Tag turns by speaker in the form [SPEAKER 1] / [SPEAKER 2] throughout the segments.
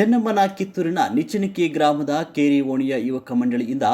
[SPEAKER 1] ಚೆನ್ನಮ್ಮನ ಕಿತ್ತೂರಿನ ನಿಚ್ಚಣಿಕೆ ಗ್ರಾಮದ ಕೇರಿ ಓಣಿಯ ಯುವಕ ಮಂಡಳಿಯಿಂದ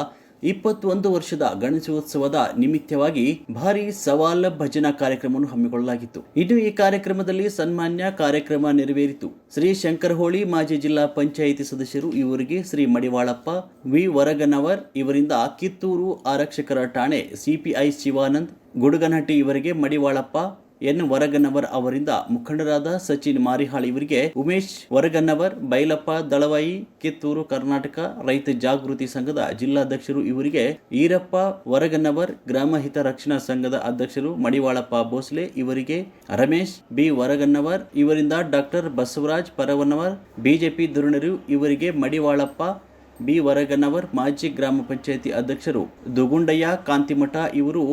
[SPEAKER 1] ಇಪ್ಪತ್ತೊಂದು ವರ್ಷದ ಗಣೇಶೋತ್ಸವದ ನಿಮಿತ್ತವಾಗಿ ಭಾರಿ ಸವಾಲ ಭಜನಾ ಕಾರ್ಯಕ್ರಮವನ್ನು ಹಮ್ಮಿಕೊಳ್ಳಲಾಗಿತ್ತು. ಇನ್ನು ಈ ಕಾರ್ಯಕ್ರಮದಲ್ಲಿ ಸನ್ಮಾನ್ಯ ಕಾರ್ಯಕ್ರಮ ನೆರವೇರಿತು. ಶ್ರೀ ಶಂಕರಹೋಳಿ ಮಾಜಿ ಜಿಲ್ಲಾ ಪಂಚಾಯಿತಿ ಸದಸ್ಯರು ಇವರಿಗೆ ಶ್ರೀ ಮಡಿವಾಳಪ್ಪ, ವಿ ವರಗನವರ್ ಇವರಿಂದ ಕಿತ್ತೂರು ಆರಕ್ಷಕರ ಠಾಣೆ ಸಿಪಿಐ ಶಿವಾನಂದ್, ಗುಡುಗನಹಟ್ಟಿ ಇವರಿಗೆ ಮಡಿವಾಳಪ್ಪ ಎನ್ ವರಗನ್ನವರ್ ಅವರಿಂದ ಮುಖಂಡರಾದ ಸಚಿನ್ ಮಾರಿಹಾಳ್ ಇವರಿಗೆ ಉಮೇಶ್ ವರಗನ್ನವರ್ ಬೈಲಪ್ಪ ದಳವಾಯಿ, ಕಿತ್ತೂರು ಕರ್ನಾಟಕ ರೈತ ಜಾಗೃತಿ ಸಂಘದ ಜಿಲ್ಲಾಧ್ಯಕ್ಷರು ಇವರಿಗೆ ಈರಪ್ಪ ವರಗನ್ನವರ್ ಗ್ರಾಮ ಹಿತ ರಕ್ಷಣಾ ಸಂಘದ ಅಧ್ಯಕ್ಷರು ಮಡಿವಾಳಪ್ಪ ಭೋಸ್ಲೆ ಇವರಿಗೆ ರಮೇಶ್ ಬಿ ವರಗನ್ನವರ್ ಇವರಿಂದ ಡಾಕ್ಟರ್ ಬಸವರಾಜ್ ಪರವನ್ನವರ್ ಬಿಜೆಪಿ ಧುರಣರು ಇವರಿಗೆ ಮಡಿವಾಳಪ್ಪ ಬಿ ವರಗನ್ನವರ್ ಮಾಜಿ ಗ್ರಾಮ ಪಂಚಾಯಿತಿ ಅಧ್ಯಕ್ಷರು ದುಗುಂಡಯ್ಯ, ಕಾಂತಿಮಠ ಇವರು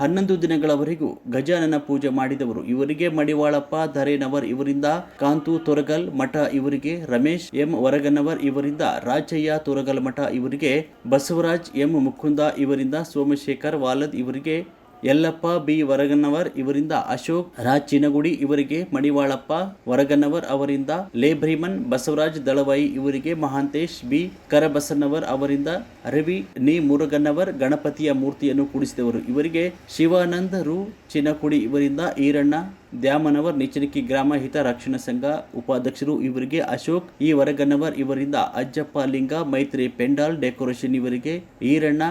[SPEAKER 1] ಹನ್ನೊಂದು ದಿನಗಳವರೆಗೂ ಗಜಾನನ ಪೂಜೆ ಮಾಡಿದವರು. ಇವರಿಗೆ ಮಡಿವಾಳಪ್ಪ, ಧರೇನವರ್ ಇವರಿಂದ, ಕಾಂತು ತೊರಗಲ್ ಮಠ ಇವರಿಗೆ, ರಮೇಶ್ ಎಂ ವರಗನವರ್ ಇವರಿಂದ ರಾಜಯ್ಯ ತೊರಗಲ್ ಮಠ ಇವರಿಗೆ, ಬಸವರಾಜ್ ಎಂ ಮುಕುಂದ ಇವರಿಂದ, ಸೋಮಶೇಖರ್ ವಾಲದ್ ಇವರಿಗೆ ಯಲ್ಲಪ್ಪ ಬಿ ವರಗನ್ನವರ್ ಇವರಿಂದ ಅಶೋಕ್ ರಾಜ್ ಚಿನಗುಡಿ ಇವರಿಗೆ, ಮಡಿವಾಳಪ್ಪ ವರಗನ್ನವರ್ ಅವರಿಂದ ಲೇಬ್ರಿಮನ್ ಬಸವರಾಜ್ ದಳವಾಯಿ ಇವರಿಗೆ, ಮಹಾಂತೇಶ್ ಬಿ ಕರಬಸನ್ನವರ್ ಅವರಿಂದ ರವಿ ನಿ ಮುರುಗನ್ನವರ್ ಗಣಪತಿಯ ಮೂರ್ತಿಯನ್ನು ಕೂಡಿಸಿದವರು. ಇವರಿಗೆ ಶಿವಾನಂದ ರು ಚಿನಕುಡಿ ಇವರಿಂದ ಈರಣ್ಣ ದ್ಯಾಮನವರ್ ನಿಚ್ಚಣಿಕಿ ಗ್ರಾಮ ಹಿತ ರಕ್ಷಣಾ ಸಂಘ ಉಪಾಧ್ಯಕ್ಷರು ಇವರಿಗೆ ಅಶೋಕ್, ಈ ವರಗನ್ನವರ್ ಇವರಿಂದ ಅಜ್ಜಪ್ಪ ಲಿಂಗ, ಮೈತ್ರಿ ಪೆಂಡಾಲ್ ಡೆಕೋರೇಷನ್ ಇವರಿಗೆ ಈರಣ್ಣ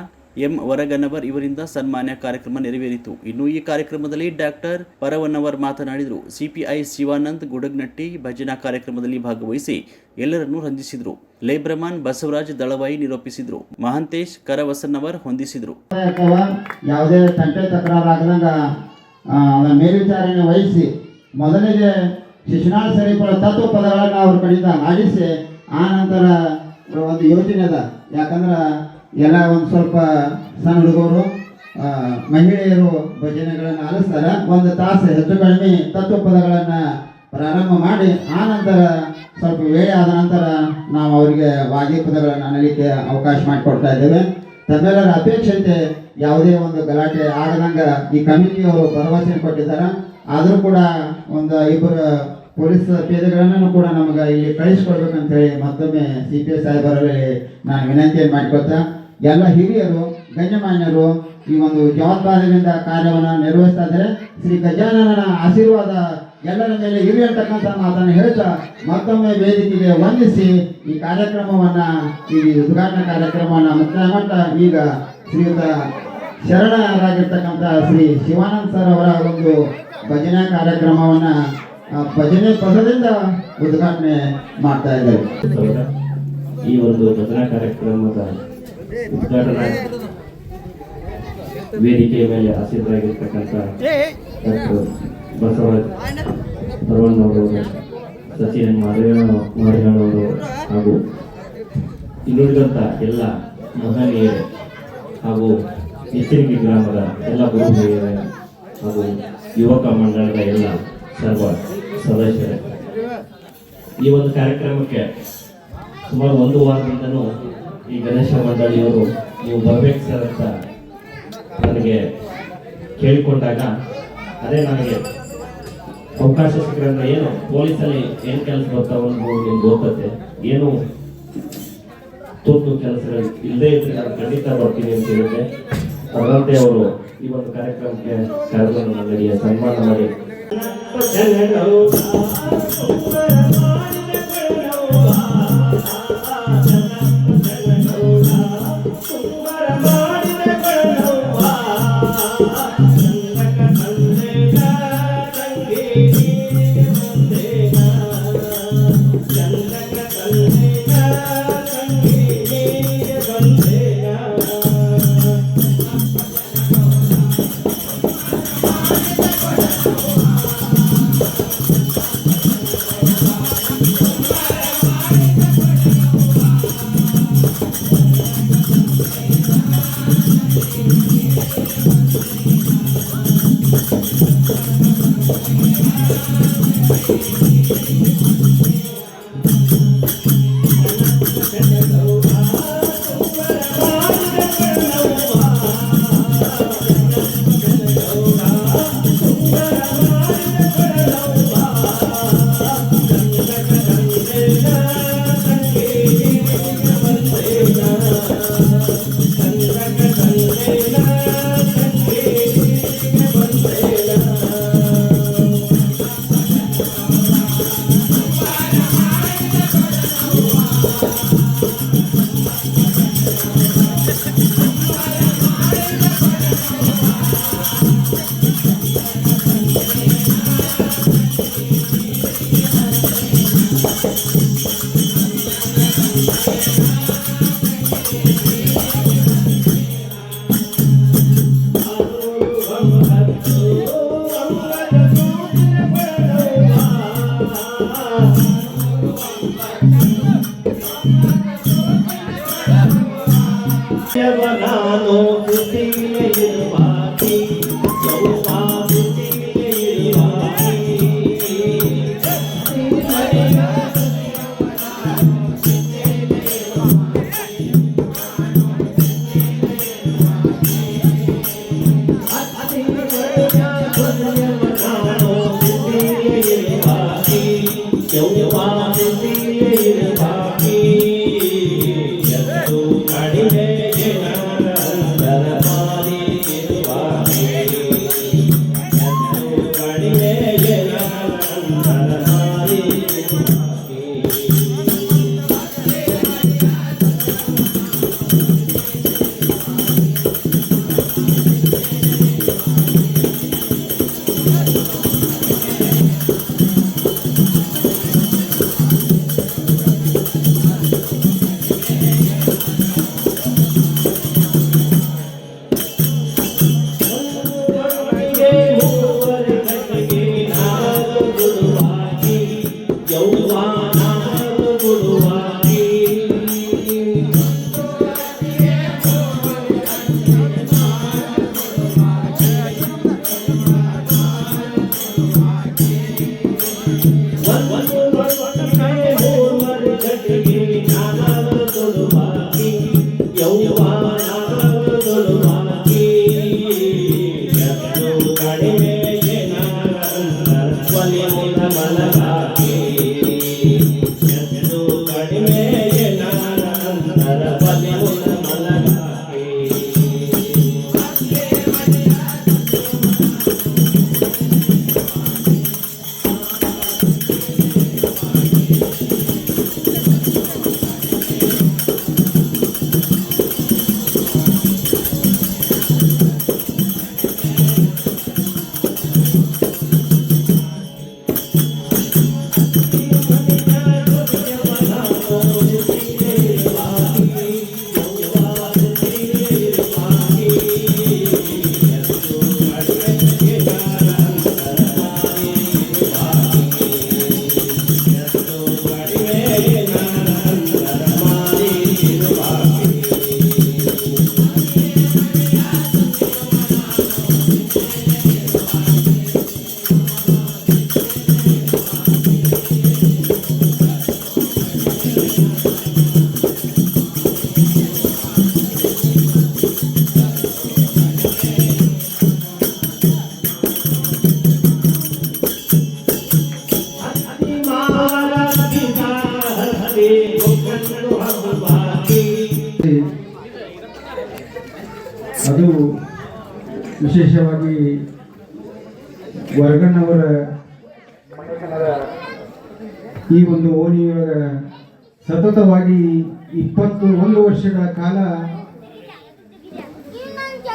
[SPEAKER 1] ಎಂ ವರಗನವರ್ ಇವರಿಂದ ಸನ್ಮಾನ್ಯ ಕಾರ್ಯಕ್ರಮ ನೆರವೇರಿತು. ಇನ್ನು ಈ ಕಾರ್ಯಕ್ರಮದಲ್ಲಿ ಡಾಕ್ಟರ್ ಪರವನ್ನವರ್ ಮಾತನಾಡಿದರು. ಸಿಪಿಐ ಶಿವಾನಂದ್ ಗುಡಗ್ನಟ್ಟಿ ಭಜನಾ ಕಾರ್ಯಕ್ರಮದಲ್ಲಿ ಭಾಗವಹಿಸಿ ಎಲ್ಲರನ್ನೂ ರಂಜಿಸಿದರು. ಲೇಬ್ರಮಾನ್ ಬಸವರಾಜ್ ದಳವಾಯಿ ನಿರೂಪಿಸಿದರು. ಮಹಂತೇಶ್ ಕರವಸನ್ನವರ್ ಹೊಂದಿಸಿದರು.
[SPEAKER 2] ಮೇಲ್ವಿಚಾರಣೆ ವಹಿಸಿ ಮೊದಲಿಗೆ ತತ್ವ ಪದಗಳನ್ನು ಅವ್ರ ಕಡೆಯಿಂದ ಆಡಿಸಿ ಆ ನಂತರ ಒಂದು ಯೋಜನೆ ಅದ. ಯಾಕಂದ್ರೆ ಎಲ್ಲ ಒಂದು ಸ್ವಲ್ಪ ಸಣ್ಣ ಹುಡುಗರು ಮಹಿಳೆಯರು ಭಜನೆಗಳನ್ನು ಆಲಿಸ್ತಾರೆ. ಒಂದು ತಾಸು ಹೆಚ್ಚು ಕಡಿಮೆ ತತ್ವ ಪದಗಳನ್ನು ಪ್ರಾರಂಭ ಮಾಡಿ ಆ ನಂತರ ಸ್ವಲ್ಪ ವೇಳೆ ಆದ ನಂತರ ನಾವು ಅವರಿಗೆ ವಾದ್ಯ ಪದಗಳನ್ನು ಅನಲಿಕ್ಕೆ ಅವಕಾಶ ಮಾಡಿಕೊಡ್ತಾ ಇದ್ದೇವೆ. ತಮ್ಮೆಲ್ಲರ ಅಪೇಕ್ಷತೆ ಯಾವುದೇ ಒಂದು ಗಲಾಟೆ ಆಗದಂಗ ಈ ಕಮಿಟಿಯವರು ಭರವಸೆ ಕೊಟ್ಟಿದ್ದಾರೆ. ಆದರೂ ಕೂಡ ಒಂದು ಇಬ್ಬರು ಪೊಲೀಸ್ ಪೇದೆಗಳನ್ನು ಕೂಡ ನಮಗೆ ಇಲ್ಲಿ ಕಳಿಸ್ಕೊಡ್ಬೇಕಂತ ಹೇಳಿ ಮತ್ತೊಮ್ಮೆ ಸಿ ಪಿ ಎಸ್ ಸಾಹೇಬರಲ್ಲಿ ನಾನು ವಿನಂತಿಯನ್ನು ಮಾಡಿಕೊಳ್ತಾ ಎಲ್ಲ ಹಿರಿಯರು, ಗಣ್ಯಮಾನ್ಯರು ಈ ಒಂದು ಜವಾಬ್ದಾರಿಯಿಂದ ಕಾರ್ಯವನ್ನು ನಿರ್ವಹಿಸ್ತಾ ಇದ್ದಾರೆ. ಶ್ರೀ ಗಜಾನನ ಆಶೀರ್ವಾದ ಎಲ್ಲರ ಮೇಲೆ ಇರಲಿ ಮಾತನ್ನು ಹೇಳ್ತಾ ಮತ್ತೊಮ್ಮೆ ವೇದಿಕೆಗೆ ವಂದಿಸಿ ಈ ಕಾರ್ಯಕ್ರಮವನ್ನ, ಈ ಉದ್ಘಾಟನಾ ಕಾರ್ಯಕ್ರಮವನ್ನು ಮುಕ್ತಾಯ ಮಾಡ್ತಾ ಈಗ ಶ್ರೀಯುತ ಶರಣರಾಗಿರ್ತಕ್ಕಂಥ ಶ್ರೀ ಶಿವಾನಂದ ಸರ್ ಅವರ ಒಂದು ಭಜನೆ ಕಾರ್ಯಕ್ರಮವನ್ನ ಭಜನೆ ಪದದಿಂದ ಉದ್ಘಾಟನೆ ಮಾಡ್ತಾ ಇದ್ದಾರೆ.
[SPEAKER 3] ಈ ಒಂದು ಭಜನಾ ಕಾರ್ಯಕ್ರಮದ ವೇದಿಕೆಯ ಮೇಲೆ ಆಸೀನರಾಗಿರ್ತಕ್ಕಂಥ ಡಾಕ್ಟರ್ ಬಸವರಾಜ್ ಪರವಣ್ಣವರು ಸಚಿನ್ ಮಾದೇವ ಮಾದೇವನವರು ಹಾಗೂ ಇನ್ನುಳಿದಂಥ ಎಲ್ಲ ಮಹನೀಯರು ಹಾಗೂ ಎಚ್ಚರಿಕೆ ಗ್ರಾಮದ ಎಲ್ಲ ಗುರುಹಿರಿಯರ ಹಾಗೂ ಯುವಕ ಮಂಡಳದ ಎಲ್ಲ ಸರ್ವ ಸದಸ್ಯರೇ. ಈ ಒಂದು ಕಾರ್ಯಕ್ರಮಕ್ಕೆ ಸುಮಾರು ಒಂದು ವಾರದಿಂದನೂ ಈ ಗಣೇಶ ಮಂಡಳಿಯವರು ನೀವು ಬರ್ಬೇಕು ಸರ್ ಅಂತ ನನಗೆ ಕೇಳಿಕೊಂಡಾಗ, ಅದೇ ನನಗೆ ಅವಕಾಶ ಸಿಕ್ಕಂದ್ರೆ ಏನು, ಪೊಲೀಸಲ್ಲಿ ಏನು ಕೆಲಸ ಬರ್ತಾವ ನಿಮ್ಗೆ ಗೊತ್ತತೆ ಏನು ತುರ್ತು ಕೆಲಸಗಳು ಇಲ್ಲದೆ ಇದ್ರೆ ನಾನು ಖಂಡಿತ ಬರ್ತೀನಿ ಅಂತ ಹೇಳಿದ್ದೆ ಅದರಂತೆ ಅವರು ಈ ಒಂದು ಕಾರ್ಯಕ್ರಮಕ್ಕೆ ಕರೆದು ನನಗೆ ಸನ್ಮಾನ ಮಾಡಿ. Obrigado. ವಿಶೇಷವಾಗಿ ವರ್ಗಣ್ಣವರ ಈ ಒಂದು ಓಣಿಯೊಳಗ ಸತತವಾಗಿ ಇಪ್ಪತ್ತು ಒಂದು ವರ್ಷಗಳ ಕಾಲ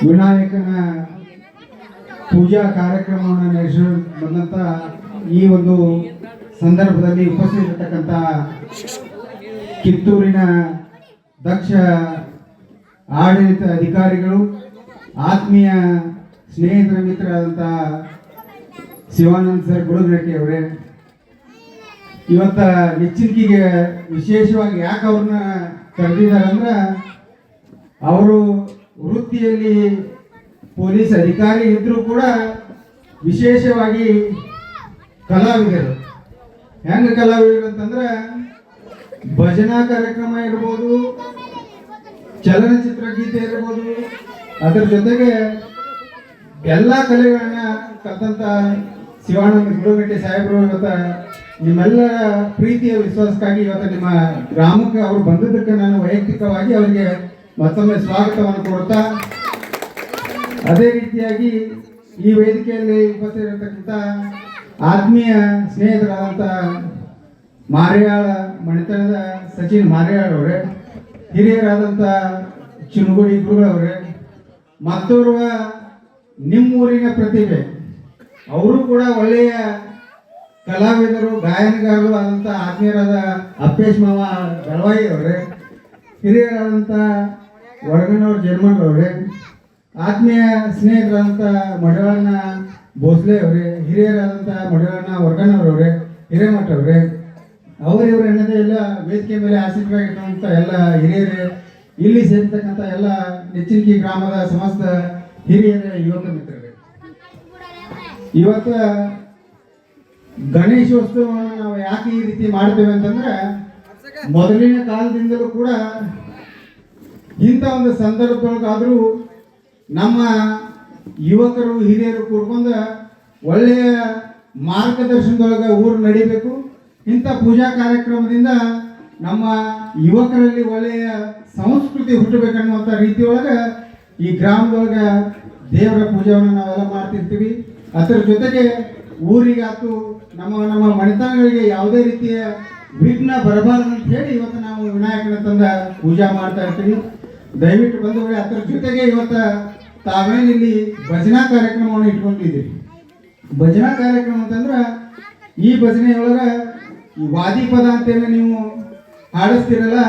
[SPEAKER 3] ವಿನಾಯಕನ ಪೂಜಾ ಕಾರ್ಯಕ್ರಮವನ್ನು ನಡೆಸ ಬಂದಂತ ಈ ಒಂದು ಸಂದರ್ಭದಲ್ಲಿ ಉಪಸ್ಥಿತರಿರ್ತಕ್ಕಂಥ ಕಿತ್ತೂರಿನ ದಕ್ಷ ಆಡಳಿತ ಅಧಿಕಾರಿಗಳು, ಆತ್ಮೀಯ ಸ್ನೇಹಿತರ ಮಿತ್ರ ಮಿತ್ರರಾದಂಥ ಶಿವಾನಂದ್ ಸರ್ ಗುಳಗಟ್ಟಿ ಅವರೇ, ಇವತ್ತ ನಿಚ್ಚಿಕೆಗೆ ವಿಶೇಷವಾಗಿ ಯಾಕೆ ಅವ್ರನ್ನ ಕರೆದಿದ್ದಾರೆ ಅಂದ್ರೆ ಅವರು ವೃತ್ತಿಯಲ್ಲಿ ಪೊಲೀಸ್ ಅಧಿಕಾರಿ ಇದ್ದರೂ ಕೂಡ ವಿಶೇಷವಾಗಿ ಕಲಾವಿದರು. ಹೆಂಗ ಕಲಾವಿದರು ಅಂತಂದ್ರೆ, ಭಜನಾ ಕಾರ್ಯಕ್ರಮ ಇರ್ಬೋದು, ಚಲನಚಿತ್ರ ಗೀತೆ ಇರ್ಬೋದು, ಅದರ ಜೊತೆಗೆ ಎಲ್ಲ ಕಲೆಗಳನ್ನ ಕಲ್ತಂತ ಶಿವಾನಂದ ಗುರುಗಟ್ಟಿ ಸಾಹೇಬರು ಇವತ್ತ ನಿಮ್ಮೆಲ್ಲ ಪ್ರೀತಿಯ ವಿಶ್ವಾಸಕ್ಕಾಗಿ ಇವತ್ತು ನಿಮ್ಮ ಗ್ರಾಮಕ್ಕೆ ಅವರು ಬಂದಿದ್ದಕ್ಕೆ ನಾನು ವೈಯಕ್ತಿಕವಾಗಿ ಅವರಿಗೆ ಮತ್ತೊಮ್ಮೆ ಸ್ವಾಗತವನ್ನು ಕೊಡ್ತಾ ಅದೇ ರೀತಿಯಾಗಿ ಈ ವೇದಿಕೆಯಲ್ಲಿ ಉಪಸ್ಥಿತಿರತಕ್ಕಂಥ ಆತ್ಮೀಯ ಸ್ನೇಹಿತರಾದಂಥ ಮಾರಿಯಾಳ ಮಣಿತನದ ಸಚಿನ್ ಮಾರಿಯಾಳ್ ಅವರೇ ಹಿರಿಯರಾದಂಥ ಚಿನ್ಗುಡಿ ಅವರೇ ಮತ್ತೋರ್ವ ನಿಮ್ಮೂರಿನ ಪ್ರತಿಭೆ ಅವರು ಕೂಡ ಒಳ್ಳೆಯ ಕಲಾವಿದರು, ಗಾಯನಗಾರರು ಆದಂಥ ಆತ್ಮೀಯರಾದ ಅಪ್ಪೇಶ್ ಮಾವ ದಳವಾಯಿ ಅವರೇ ಹಿರಿಯರಾದಂಥ ಒಡಗನವ್ರ ಜರ್ಮನ್ ಆತ್ಮೀಯ ಸ್ನೇಹಿತರಾದಂಥ ಮಡವಣ್ಣ ಭೋಸ್ಲೆ ಅವರೇ ಹಿರಿಯರಾದಂಥ ಮಡವಣ್ಣ ವರ್ಗನವ್ರವ್ರೆ ಹಿರೇಮಠ ಅವರೇ,
[SPEAKER 4] ಅವರಿವರು ಎನ್ನದೇ ಎಲ್ಲ ವೇದಿಕೆ ಮೇಲೆ ಆಸೀನರಾಗಿರ್ತಕ್ಕಂಥ ಎಲ್ಲ ಹಿರಿಯರೇ, ಇಲ್ಲಿ ಸೇರ್ತಕ್ಕಂಥ ಎಲ್ಲ ನೆಚ್ಚಿನಕಿ ಗ್ರಾಮದ ಸಮಸ್ತ ಹಿರಿಯರ ಯುವಕ ಮಿತ್ರರೇ. ಇವತ್ತು ಗಣೇಶೋತ್ಸವವನ್ನು ನಾವು ಯಾಕೆ ಈ ರೀತಿ ಮಾಡ್ತೇವೆ ಅಂತಂದ್ರೆ, ಮೊದಲಿನ ಕಾಲದಿಂದಲೂ ಕೂಡ ಇಂಥ ಒಂದು ಸಂದರ್ಭದೊಳಗಾದರೂ ನಮ್ಮ ಯುವಕರು, ಹಿರಿಯರು ಕೂಡ್ಕೊಂಡು ಒಳ್ಳೆಯ ಮಾರ್ಗದರ್ಶನದೊಳಗೆ ಊರು ನಡಿಬೇಕು. ಇಂಥ ಪೂಜಾ ಕಾರ್ಯಕ್ರಮದಿಂದ ನಮ್ಮ ಯುವಕರಲ್ಲಿ ಒಳ್ಳೆಯ ಸಂಸ್ಕೃತಿ ಹುಟ್ಟಬೇಕನ್ನುವಂಥ ರೀತಿಯೊಳಗೆ ಈ ಗ್ರಾಮದೊಳಗೆ ದೇವರ ಪೂಜೆಯನ್ನು ನಾವೆಲ್ಲ ಮಾಡ್ತಿರ್ತೀವಿ. ಅದರ ಜೊತೆಗೆ ಊರಿಗಾತು ನಮ್ಮ ನಮ್ಮ ಮನೆತನಗಳಿಗೆ ಯಾವುದೇ ರೀತಿಯ ವಿಘ್ನ ಬರಬಾರದು ಅಂತ ಹೇಳಿ ಇವತ್ತು ನಾವು ವಿನಾಯಕನ ತಂದ ಪೂಜಾ ಮಾಡ್ತಾ ಇರ್ತೀವಿ. ದಯವಿಟ್ಟು ಬಂಧುಗಳೇ, ಅದರ ಜೊತೆಗೆ ಇವತ್ತು ತಾವೇನಿಲ್ಲಿ ಭಜನಾ ಕಾರ್ಯಕ್ರಮವನ್ನು ಇಟ್ಕೊಂಡಿದ್ದೀವಿ. ಭಜನಾ ಕಾರ್ಯಕ್ರಮ ಅಂತಂದ್ರೆ ಈ ಭಜನೆಯೊಳಗ ವಾದಿ ಪದ ಅಂತೇಳಿ ನೀವು ಹಾಡಿಸ್ತಿರಲ್ಲ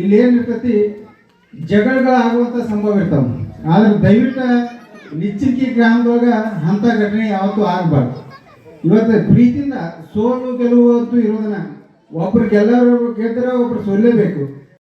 [SPEAKER 4] ಇಲ್ಲಿ ಏನಿರ್ತೈತಿ ಜಗಳಗಳಾಗುವಂಥ ಸಂಭವ ಇರ್ತಾವ. ಆದ್ರೆ ದಯವಿಟ್ಟು ನಿಶ್ಚಿಂಕಿ ಗ್ರಾಮದೊಳಗ ಅಂಥ ಘಟನೆ ಯಾವತ್ತೂ ಆಗಬಾರ್ದು. ಇವತ್ತು ಪ್ರೀತಿಯಿಂದ ಸೋಲು ಗೆಲುವು ಅಂತೂ ಇರೋದನ್ನ ಒಬ್ರು ಗೆಲ್ಲರು ಗೆದ್ದರೆ ಒಬ್ರು ಸೋಲ್ಲೇಬೇಕು.